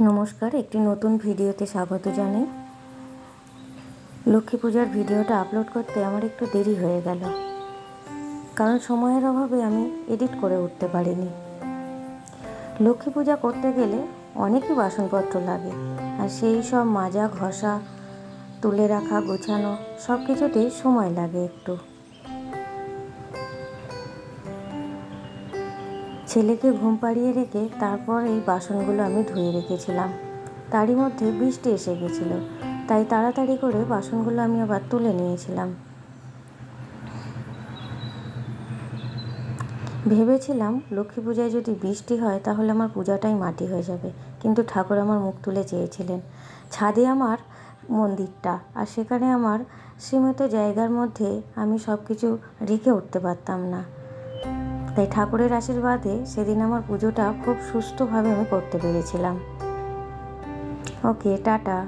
নমস্কার, একটি নতুন ভিডিওতে স্বাগত জানাই। লক্ষ্মী পূজার ভিডিওটা আপলোড করতে আমার একটু দেরি হয়ে গেল। কারণ সময়ের অভাবে আমি এডিট করে উঠতে পারিনি। লক্ষ্মী পূজা করতে গেলে অনেকই বাসনপত্র লাগে, আর সেই সব মাজা, ঘষা, তুলে রাখা, গোছানো সব কিছুতেই সময় লাগে একটু। ছেলেকে ঘুম পাড়িয়ে রেখে তারপর এই বাসনগুলো আমি ধুয়ে রেখেছিলাম। তারই মধ্যে বৃষ্টি এসে গেছিল, তাই তাড়াতাড়ি করে বাসনগুলো আমি আবার তুলে নিয়েছিলাম। ভেবেছিলাম, লক্ষ্মী পূজায় যদি বৃষ্টি হয় তাহলে আমার পূজাটাই মাটি হয়ে যাবে, কিন্তু ঠাকুর আমার মুখ তুলে চেয়েছিলেন। ছাদে আমার মন্দিরটা, আর সেখানে আমার সীমিত জায়গার মধ্যে আমি সব কিছু রেখে উঠতে পারতাম না। তাই ঠাকুরের আশীর্বাদে সেদিন আমার পুজোটা খুব সুস্থভাবে আমি করতে পেরেছিলাম। Okay tata.